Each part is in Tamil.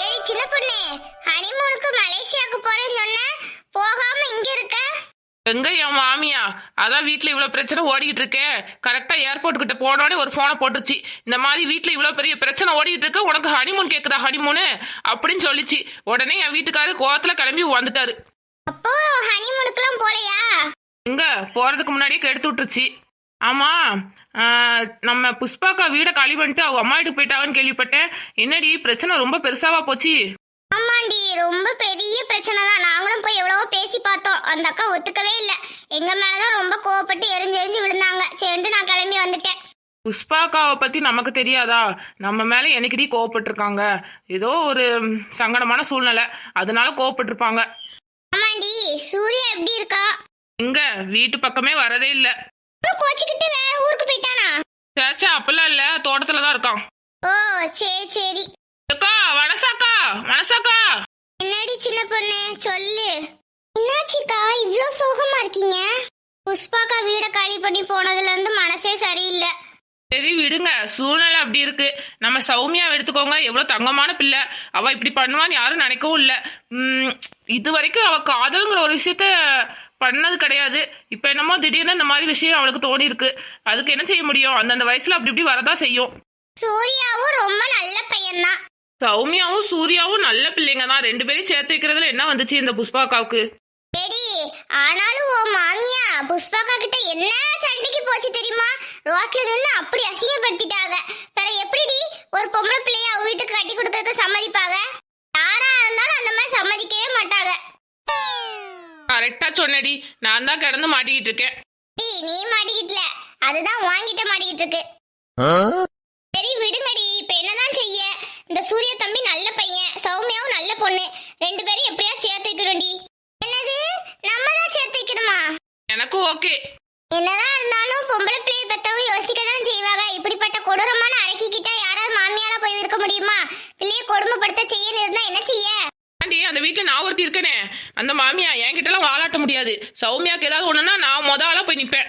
ஏய் சின்ன பொண்ணு ஹனிமூனுக்கு மலேசியாவுக்கு போறேன்னு சொன்ன போகாம இங்க இருக்க? எங்க என் மாமியா? அதான் வீட்ல இவ்வளவு பிரச்சனை ஓடிக்கிட்டு இருக்கே. கரெக்டா ஏர்போர்ட் கிட்ட போனோடனே ஒரு போனை போட்டுருச்சு. இந்த மாதிரி வீட்ல இவ்வளவு பெரிய பிரச்சனை ஓடிக்கிட்டு இருக்கு உனக்கு ஹனிமூன் கேக்குதா ஹனிமூனு அப்படின்னு சொல்லிச்சு. உடனே என் வீட்டுக்காரரு கோவத்துல கிளம்பி வந்துட்டாரு. அப்போ ஹனிமூனுக்குலாம் போலையா? எங்க? போறதுக்கு முன்னாடியே கெடுத்து விட்டுருச்சு. ஆமா ஆஹ், நம்ம புஷ்பாக்கா வீடை காலி பண்ணிட்டு அவங்க அம்மா வீட்டுக்கு போயிட்டாங்கன்னு கேள்விப்பட்டேன். என்னடி பிரச்சனை ரொம்ப பெருசாவா போச்சு? ஆமாண்டி ரொம்ப பெரிய பிரச்சனை தான். நாங்களும் போய் எவ்வளவோ பேசி பார்த்தோம். அந்த அக்கா ஒத்துக்கவே இல்லை. எங்க மேலதான் ரொம்ப கோவப்பட்டு எரிஞ்சு எரிஞ்சு விழுந்தாங்க. சரின்ட்டு நான் கிளம்பி வந்துட்டேன். புஷ்பாக்காவை பத்தி நமக்கு தெரியாதா? நம்ம மேல என்னைக்கடி கோவப்பட்டிருக்காங்க? ஏதோ ஒரு சங்கடமான சூழ்நிலை. அதனால கோவப்பட்டிருப்பாங்க. ஆமாண்டி சூர்யா எப்படி இருக்கா? எங்க வீட்டு பக்கமே வரதே இல்ல. கோச்சிக்கிட்டு வேற ஊருக்கு போயிட்டானா? சேச்சா அப்பெல்லாம் இல்ல. தோட்டத்துல தான் இருக்கான். ஓ சரி சரி. அக்கா வனசாக்கா வனசாக்கா. என்னடி சின்ன பொண்ணு? சொல்லு. என்னாச்சுக்கா இவ்ளோ சோகமா இருக்கீங்க? புஷ்பாக்கா வீட காலி பண்ணி போனதுல இருந்து மனசே சரியில்லை. சரி விடுங்க. சூழ்நிலை அப்படி இருக்கு. நம்ம சௌமியாவை எடுத்துக்கோங்க. எவ்வளவு தங்கமான பிள்ளை. அவ இப்படி பண்ணுவான்னு யாரும் நினைக்கவும் இல்ல. இது வரைக்கும் அவ காதலுங்கிற ஒரு விஷயத்த பண்ணது கிடையாது. இப்ப என்னமோ திடீர்னு இந்த மாதிரி விஷயம் அவளுக்கு தோணி இருக்கு அதுக்கு என்ன செய்ய முடியும்? அந்தந்த வயசுல அப்படி இப்படி வரதான் செய்யும். சூர்யாவும் ரொம்ப நல்ல பையன்தான். சௌமியாவும் சூர்யாவும் நல்ல பிள்ளைங்க தான் ரெண்டு பேரையும் சேர்த்து வைக்கிறதுல என்ன வந்துச்சு இந்த புஷ்பாக்காவுக்கு டேடி ஆனாலும் உன் மாமியா புஷ்பாக்கா கிட்ட என்ன சண்டைக்கு போச்சு தெரியுமா? ரோட்ல நின்னு அப்படி அசிங்கப்படுத்திட்டாங்க வேற எப்படிடி ஒரு பொம்பளை பிள்ளைய அவ வீட்டுக்கு கட்டி கொடுக்கறதுக்கு சம்மதிப்பாங்க யாரா இருந்தாலும் அந்த மாதிரி சம்மதிக்கவே மாட்டாங்க கரெக்டா சொன்னடி. நான் தான் கிடந்து மாட்டிக்கிட்டு இருக்கேன். டேய் நீ மாட்டிக்கிட்டல. அதுதான் வாங்கிட்ட மாட்டிக்கிட்டு இருக்கு. சரி விடுங்கடி. இப்ப என்னதான் செய்ய? இந்த சூர்யா தம்பி நல்ல பையன். சௌமியாவும் நல்ல பொண்ணு. ரெண்டு பேரும் எப்படியா சேர்த்து வைக்கிறோம்டி என்னது நம்ம தான் சேர்த்து வைக்கணுமா எனக்கும் ஓகே என்னதான் இருந்தாலும் பொம்பளை பிள்ளைய பெத்தவங்க யோசிக்க தான் செய்வாங்க இப்படிப்பட்ட கொடூரமான அரக்கிக்கிட்ட யாராவது மாமியால போய் இருக்க முடியுமா பிள்ளைய கொடுமைப்படுத்த செய்யணும் இருந்தா என்ன செய்ய ஆண்டி அந்த வீட்டுல நான் ஒருத்தி இருக்கனே அந்த மாமியா என்கிட்ட எல்லாம் வாலாட்ட முடியாது சௌமியாக்கு ஏதாவது ஒண்ணுன்னா நான் மொத ஆளா போய் நிப்பேன்.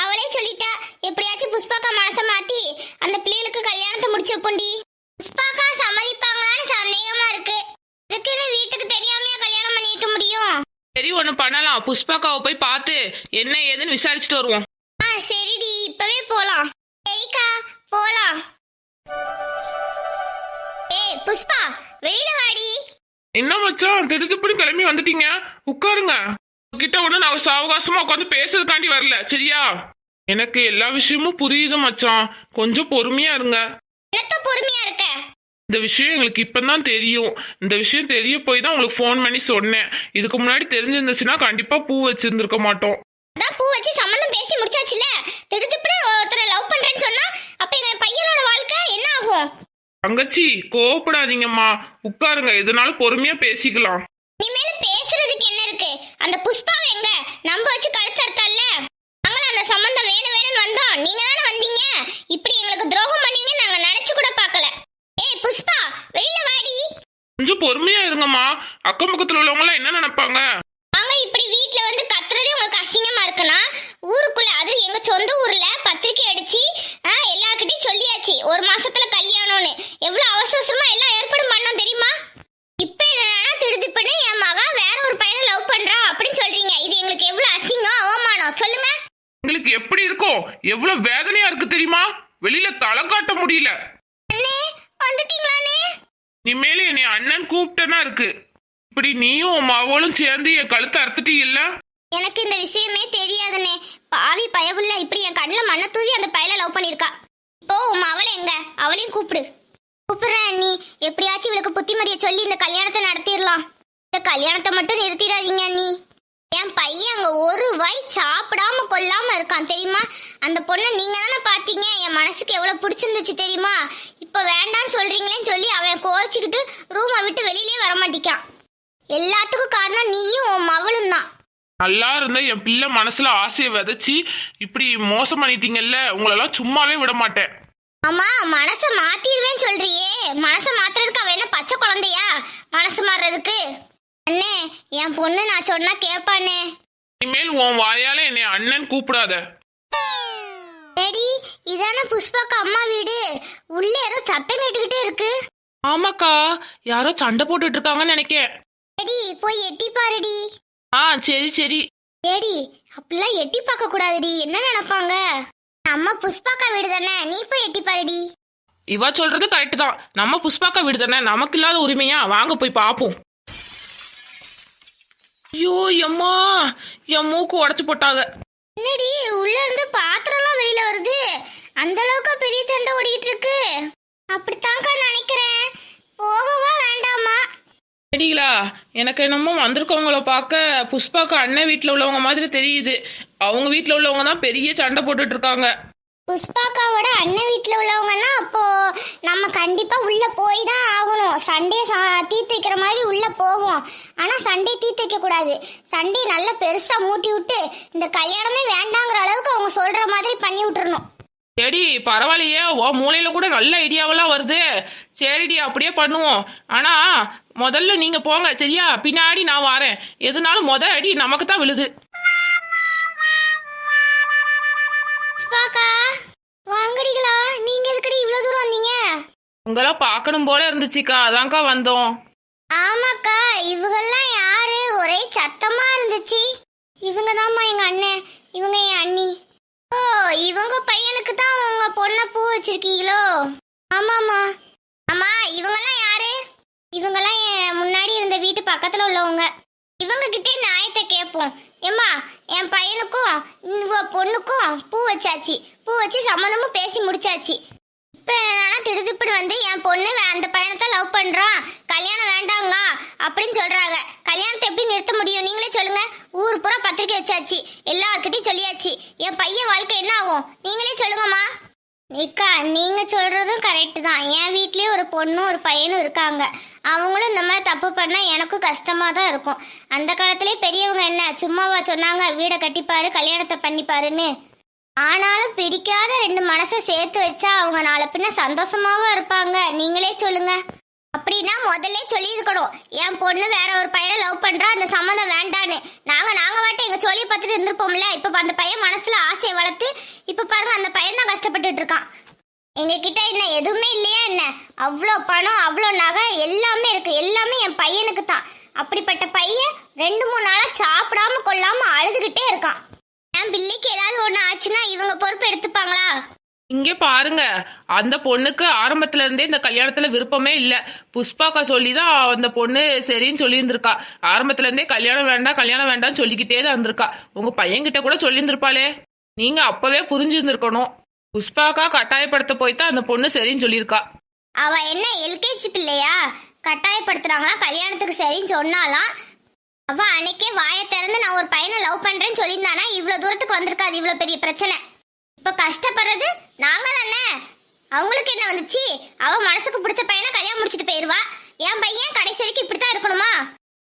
அவளே சொல்லிட்டா எப்படியாச்சும் புஷ்பாக்கா மனச மாத்தி அந்த பிள்ளைகளுக்கு கல்யாணத்தை முடிச்சு வைப்போண்டி. புஷ்பாக்கா சம்மதிப்பாங்களான்னு சந்தேகமா இருக்கு. இதுக்குன்னு வீட்டுக்கு தெரியாமையா கல்யாணம் பண்ணி வைக்க முடியும்? சரி ஒண்ணு பண்ணலாம். புஷ்பாக்காவை போய் பார்த்து என்ன ஏதுன்னு விசாரிச்சுட்டு வருவோம். ஆ சரிடி. இப்பவே போலாம் என்ன மச்சான்? திடுதிப்படி கிளம்பி வந்துட்டீங்க. உட்காருங்க. கிட்ட ஒண்ணு நான் சாவகாசமா உட்காந்து பேசுறதுக்காண்டி வரல. சரியா? எனக்கு எல்லா விஷயமும் புரியுது மச்சான். கொஞ்சம் பொறுமையா இருங்க. பொறுமையா இருக்க? இந்த விஷயம் எங்களுக்கு இப்பதான் தெரியும். இந்த விஷயம் தெரிய போய் தான் உங்களுக்கு ஃபோன் பண்ணி சொன்னேன். இதுக்கு முன்னாடி தெரிஞ்சிருந்துச்சுன்னா கண்டிப்பா பூ வச்சிருந்திருக்க மாட்டோம். அதான் பூ வச்சு சம்மந்தம் பேசி முடிச்சாச்சுல திடுதிப்புட ஒருத்தரை லவ் பண்றேன்னு சொன்னா அப்ப எங்க பையனோட வாழ்க்கை என்ன ஆகும்? தங்கச்சி கோவப்படாதீங்கம்மா. உட்காருங்க எதுனாலும் பொறுமையா பேசிக்கலாம். இனிமேல் பேசுறதுக்கு என்ன இருக்கு? அந்த புஷ்பாவை எங்க? நம்ப வச்சு கழுத்து அறுத்தால நாங்களும் அந்த சம்பந்தம் வேணும் வேணும்னு வந்தோம் நீங்க தானே வந்தீங்க இப்படி எங்களுக்கு துரோகம் பண்ணீங்க நாங்க நினைச்சு கூட பார்க்கல ஏய் புஷ்பா வெளியில வாடி கொஞ்சம் பொறுமையா இருங்கம்மா அக்கம் பக்கத்துல உள்ளவங்க எல்லாம் என்ன நினைப்பாங்க நாங்க இப்படி வீட்ல வந்து கத்துறதே உங்களுக்கு அசிங்கமா இருக்குன்னா ஊருக்குள்ள அது எங்க சொந்த ஊர்ல பத்திரிக்கை அடிச்சு ஆ, எல்லார்கிட்டயும் சொல்லியாச்சு ஒரு மாசத்துல கல்யாணம்னு எவ்வளவு அவசர அவசரமா எல்லாம் ஏற்பாடு பண்ணோம் தெரியுமா இப்ப என்னன்னா திடுதிப்புன்னு என் மகா வேற ஒரு பையனை லவ் பண்றா அப்படின்னு சொல்றீங்க இது எங்களுக்கு எவ்வளவு அசிங்கம் அவமானம் சொல்லுங்க உங்களுக்கு எப்படி இருக்கும் எவ்வளவு வேதனையா இருக்கு தெரியுமா? வெளியில தலை காட்ட முடியல. இனிமேல என்னை அண்ணன் கூப்பிட்டனா இருக்கு. இப்படி நீயும் உன் மவளும் சேர்ந்து என் கழுத்தை அறுத்துட்டீங்கல்ல? எனக்கு இந்த விஷயமே தெரியாதுண்ணே. பாவி பயவுள்ள இப்படி என் கண்ணில் மண்ணை தூவி அந்த பையலை லவ் பண்ணியிருக்கா. இப்போ உன் அவளை எங்க? அவளையும் கூப்பிடு. கூப்பிடுறேன் அண்ணி. எப்படியாச்சும் இவளுக்கு புத்திமதியை சொல்லி இந்த கல்யாணத்தை நடத்திடலாம். இந்த கல்யாணத்தை மட்டும் நிறுத்திடாதீங்க அண்ணி. என் பையன் அங்க ஒரு வாய் சாப்பிடாம கொல்லாம இருக்கான் தெரியுமா? அந்த பொண்ணை நீங்க தானே பாத்தீங்க என் மனசுக்கு எவ்வளவு பிடிச்சிருந்துச்சு தெரியுமா? இப்ப வேண்டாம்னு சொல்றீங்களேன்னு சொல்லி அவன் கோச்சிக்கிட்டு ரூமை விட்டு வெளியிலே வர மாட்டிக்கான். எல்லாத்துக்கும் காரணம் நீயும் உன் மவளும் தான். நல்லா இருந்த என் பிள்ளை மனசுல ஆசையை விதைச்சி இப்படி மோசம் பண்ணிட்டீங்கல்ல உங்களெல்லாம் சும்மாவே விட மாட்டேன். அம்மா மனச மாத்திடுவேன்னு சொல்றியே. மனச மாத்துறதுக்கு அவ என்ன பச்சை குழந்தையா? மனசு மாறுறதுக்கு. அண்ணே என் பொண்ணு நான் சொன்னா கேப்பானே. இனிமேல் உன் வாயால என்னை அண்ணன் கூப்பிடாத. டேடி இதானே புஷ்பாக்கு அம்மா வீடு. உள்ள ஏதோ சத்தம் கேட்டுக்கிட்டே இருக்கு. ஆமா இல்லக்கா யாரோ சண்டை போட்டுட்டு இருக்காங்கன்னு நினைக்கேன். எடி போய் எட்டி பாருடி. ஆ சரி சரி. ஏடி அப்படிலாம் எட்டி பார்க்க கூடாதுடி. என்ன நினைப்பாங்க? நம்ம புஷ்பாக்கா வீடு தானே நீ போய் எட்டி பாருடி. இவ சொல்றது கரெக்ட் தான். நம்ம புஷ்பாக்கா வீடு தானே நமக்கு இல்லாத உரிமையா? வாங்க போய் பாப்போம் ஐயோ எம்மா என் மூக்கு உடச்சு போட்டாங்க. என்னடி உள்ள இருந்து பாத்திரம்லாம் வெளியில வருது. அந்த அளவுக்கு பெரிய சண்டை ஓடிக்கிட்டு இருக்கு அப்படித்தான்க்கா நினைக்கிறேன். போகவா வேண்டாமா? சரிங்களா எனக்கு என்னமோ வந்திருக்கவங்கள பார்க்க புஷ்பாக்கு அண்ணன் வீட்டில் உள்ளவங்க மாதிரி தெரியுது. அவங்க வீட்டில் உள்ளவங்க தான் பெரிய சண்டை போட்டுட்டு இருக்காங்க. புஷ்பாக்காவோட அண்ணன் வீட்டில் உள்ளவங்கன்னா கண்டிப்பா உள்ள போய் தான் ஆகணும் சண்டே தீர்த்து வைக்கிற மாதிரி உள்ள போவோம் ஆனா சண்டே தீர்த்து வைக்க கூடாது. சண்டே நல்லா பெருசா மூட்டி விட்டு இந்த கல்யாணமே வேண்டாங்கிற அளவுக்கு அவங்க சொல்ற மாதிரி பண்ணி விட்டுறணும். சரி பரவாயில்லையே. ஓ மூலையில் கூட நல்ல ஐடியாவெல்லாம் வருது. சரிடி அப்படியே பண்ணுவோம். ஆனா முதல்ல நீங்க போங்க சரியா? பின்னாடி நான் வரேன். எதுனாலும் முத அடி நமக்கு தான் விழுது. உங்களை பார்க்கணும் போல இருந்துச்சுக்கா. அதான்க்கா வந்தோம். ஆமாக்கா இவங்கெல்லாம் யாரு? ஒரே சத்தமா இருந்துச்சு. இவங்க தாம்மா எங்க அண்ணன். இவங்க என் அண்ணி. ஓ இவங்க பையனுக்கு தான் உங்க பொண்ணை பூ வச்சிருக்கீங்களோ? ஆமாமா ஆமா இவங்கெல்லாம் யாரு? இவங்கெல்லாம் என் முன்னாடி இருந்த வீட்டு பக்கத்துல உள்ளவங்க. இவங்க கிட்டே நியாயத்தை கேட்போம். ஏம்மா என் பையனுக்கும் இவ பொண்ணுக்கும் பூ வச்சாச்சு. பூ வச்சு சம்மந்தமும் பேசி முடிச்சாச்சு. இப்ப என்னன்னா திடுதிப்புன்னு வந்து என் பொண்ணு அந்த பையனை லவ் பண்றான் கல்யாணம் வேண்டாங்க. அப்படின்னு சொல்றாங்க. கல்யாணத்தை எப்படி நிறுத்த முடியும்? நீங்களே சொல்லுங்க. ஊர் பூரா பத்திரிக்கை வச்சாச்சு. எல்லார்கிட்டயும் சொல்லியாச்சு. என் பையன் வாழ்க்கை என்ன ஆகும்? நீங்களே சொல்லுங்கம்மா. நிக்கா நீங்க சொல்றதும் கரெக்டு தான். என் வீட்லயே ஒரு பொண்ணும் ஒரு பையனும் இருக்காங்க. அவங்களும் இந்த மாதிரி தப்பு பண்ணா எனக்கும் கஷ்டமா தான் இருக்கும். அந்த காலத்துலேயே பெரியவங்க என்ன? சும்மாவா சொன்னாங்க வீடை கட்டிப்பாரு கல்யாணத்தை பண்ணிப்பாருன்னு. ஆனாலும் பிடிக்காத ரெண்டு மனசை சேர்த்து வச்சா அவங்க நாளை பின்ன சந்தோஷமாவும் இருப்பாங்க. நீங்களே சொல்லுங்க. அப்படின்னா முதல்ல சொல்லியிருக்கணும். என் பொண்ணு வேற ஒரு பையனை லவ் பண்றா அந்த சம்மந்தம் வேண்டான்னு. நாங்க நாங்க வாட்டி எங்க சொல்லி பார்த்துட்டு இருந்திருப்போம்ல இப்ப அந்த பையன் மனசுல ஆசையை வளர்த்து இப்ப பாருங்க அந்த பையன் தான் கஷ்டப்பட்டுட்டு இருக்கான். எங்க கிட்ட என்ன எதுவுமே இல்லையா என்ன? அவ்வளோ பணம் அவ்வளோ நகை எல்லாமே இருக்கு. எல்லாமே என் பையனுக்கு தான். அப்படிப்பட்ட பையன் ரெண்டு மூணு நாளா சாப்பிடாம கொள்ளாம அழுதுகிட்டே இருக்கான். என் பிள்ளைக்கு ஏதாவது ஒண்ணு ஆச்சுன்னா இவங்க பொறுப்பு எடுத்துப்பாங்களா? இங்கே பாருங்க. அந்த பொண்ணுக்கு ஆரம்பத்துல இருந்தே இந்த கல்யாணத்துல விருப்பமே இல்ல. புஷ்பாக்கா சொல்லி தான் அந்த பொண்ணு சரின்னு சொல்லியிருந்திருக்கா. ஆரம்பத்துல இருந்தே கல்யாணம் வேண்டாம் கல்யாணம் வேண்டாம்னு சொல்லிக்கிட்டே தான் இருந்திருக்கா. உங்க பையன்கிட்ட கூட சொல்லியிருந்திருப்பாளே. நீங்க அப்பவே புரிஞ்சிருந்திருக்கணும். புஷ்பாக்கா கட்டாயப்படுத்த போய் தான் அந்த பொண்ணு சரின்னு சொல்லியிருக்கா. அவ என்ன எல்கேஜி பிள்ளையா? கட்டாயப்படுத்துறாங்களா? கல்யாணத்துக்கு சரின்னு சொன்னாலாம் அவ அன்னைக்கே வாயை திறந்து நான் ஒரு பையனை லவ் பண்றேன்னு சொல்லியிருந்தானா? இவ்வளவு தூரத்துக்கு வந்திருக்காது இவ்வளவு பெரிய பிரச்சனை. இப்ப கஷ்டப்படுறது நாங்க தானே அவங்களுக்கு என்ன வந்துச்சு? அவ மனசுக்கு பிடிச்ச பையனை கல்யாணம் முடிச்சிட்டு போயிருவா. என் பையன் கடைசி வரைக்கும் இப்படித்தான் இருக்கணுமா?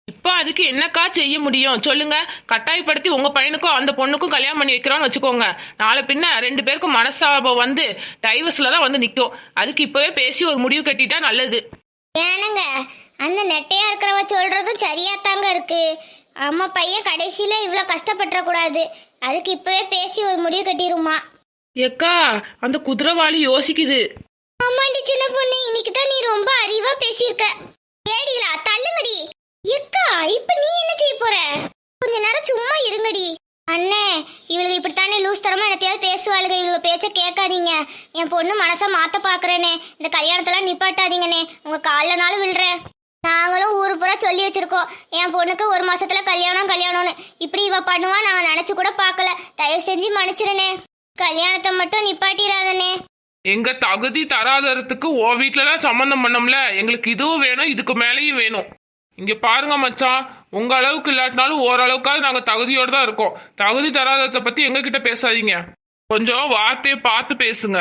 இப்போ அதுக்கு என்னக்கா செய்ய முடியும்? சொல்லுங்க. கட்டாயப்படுத்தி உங்க பையனுக்கும் அந்த பொண்ணுக்கும் கல்யாணம் பண்ணி வைக்கிறோம்னு வச்சுக்கோங்க. நாளை பின்ன ரெண்டு பேருக்கும் மனசாபம் வந்து டைவர்ஸ்ல தான் வந்து நிற்கும் அதுக்கு இப்பவே பேசி ஒரு முடிவு கட்டிட்டா நல்லது. ஏனுங்க அந்த நெட்டையா இருக்கிறவ சொல்றதும் சரியா தாங்க இருக்கு. அம்மா பையன் கடைசியில இவ்வளவு கஷ்டப்பட்டுற கூடாது அதுக்கு இப்பவே பேசி ஒரு முடிவு கட்டிருமா ஏக்கா அந்த குதிரைவாளி யோசிக்குது. ஆமாண்டி சின்ன பொண்ணு இன்னைக்கு தான் நீ ரொம்ப அறிவா பேசியிருக்க. ஏடிலா தள்ளுங்கடி. எக்கா இப்ப நீ என்ன செய்ய போற? கொஞ்ச நேரம் சும்மா இருங்கடி. அண்ணே இவளுக்கு இப்படித்தானே லூஸ் தரமா எனத்தையாவது பேசுவாளுங்க. இவங்க பேச்ச கேட்காதீங்க. என் பொண்ணு மனசை மாத்த பாக்குறேனே. இந்த கல்யாணத்தெல்லாம் நிப்பாட்டாதீங்கண்ணே. உங்க கால்ல நாளும் விழுறேன் நாங்களும் ஊரு பூரா சொல்லி வச்சிருக்கோம். என் பொண்ணுக்கு ஒரு மாசத்துல கல்யாணம் கல்யாணம்னு. இப்படி இவ பண்ணுவா நாங்க நினைச்சு கூட பார்க்கல. தயவு செஞ்சு மன்னிச்சிருனே. கல்யாணத்தை மட்டும் நிப்பாட்டிடாதனே எங்க தகுதி தராதறதுக்கு ஓ வீட்டுலலாம் சம்மந்தம் பண்ணோம்ல. எங்களுக்கு இதுவும் வேணும் இதுக்கு மேலேயும் வேணும். இங்க பாருங்க மச்சான் உங்க அளவுக்கு இல்லாட்டினாலும் ஓரளவுக்காவது நாங்க தகுதியோட தான் இருக்கோம். தகுதி தராததை பத்தி எங்க கிட்ட பேசாதீங்க. கொஞ்சம் வார்த்தையை பார்த்து பேசுங்க.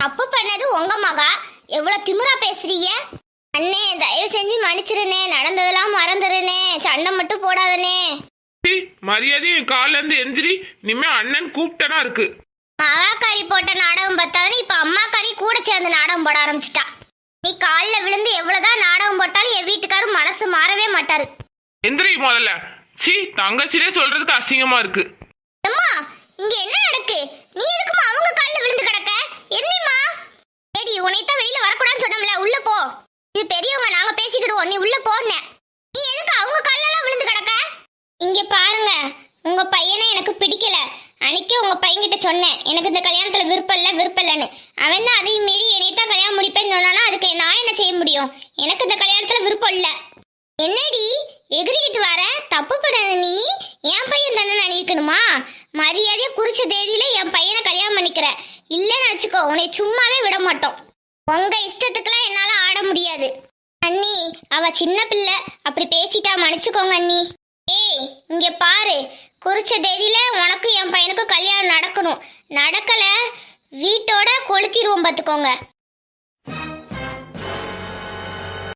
தப்பு பண்ணது உங்க மகா. எவ்வளவு திமிரா பேசுறீங்க? அண்ணே தயவு செஞ்சு மன்னிச்சிருனே நடந்ததெல்லாம் மறந்துருனே சண்டை மட்டும் போடாதனே டீ, மரியாதையை என் கால்ல இருந்து எந்திரி. இனிமே அண்ணன் கூப்பிட்டனா இருக்கு. மகாக்காரி போட்ட நாடகம் பார்த்தாலும் இப்ப அம்மாக்காரி கூட சேர்ந்து நாடகம் போட ஆரம்பிச்சிட்டா. நீ கால்ல விழுந்து எவ்வளவுதான் நாடகம் போட்டாலும் என் வீட்டுக்காரர் மனசு மாறவே மாட்டாரு. எந்திரி முதல்ல. சி தங்கச்சிலே சொல்றதுக்கு அசிங்கமா இருக்கு. அம்மா இங்க என்ன நடக்கு? நீ எதுக்குமா அவங்க கால்ல விழுந்து கிடக்க? என்னம்மா? ஏடி உன்னைத்தான் வெளியில வரக்கூடாதுன்னு சொன்னோம்ல உள்ள போ. இது பெரியவங்க நீ உள்ள போன நீ எதுக்கு அவங்க கல்லெல்லாம் விழுந்து கிடக்க? இங்க பாருங்க உங்க பையனை எனக்கு பிடிக்கல. அன்னைக்கு உங்க பையன்கிட்ட சொன்னேன். எனக்கு இந்த கல்யாணத்துல விருப்பம் இல்ல விருப்பம் இல்லைன்னு. அவன் தான் அதையும் மீறி என்னை தான் கல்யாணம் முடிப்பேன்னு சொன்னானா அதுக்கு நான் என்ன செய்ய முடியும்? எனக்கு இந்த கல்யாணத்துல விருப்பம் இல்ல. என்னடி எகிரிக்கிட்டு வர? தப்பு பண்ணது நீ. என் பையன் தானே நினைக்கணுமா மரியாதையா குறிச்ச தேதியில என் பையனை கல்யாணம் பண்ணிக்கிற. இல்லைன்னு வச்சுக்கோ உன்னை சும்மாவே விட மாட்டோம். உங்க இஷ்டத்துக்குலாம் என்னால ஆட முடியாது. அண்ணி அவ சின்ன பிள்ளை. அப்படி பேசிட்டா மன்னிச்சுக்கோங்க அண்ணி. ஏய் இங்க பாரு. குறிச்ச தேதியில உனக்கு என் பையனுக்கும் கல்யாணம் நடக்கணும். நடக்கல வீட்டோட கொளுத்திடுவோம் பார்த்துக்கோங்க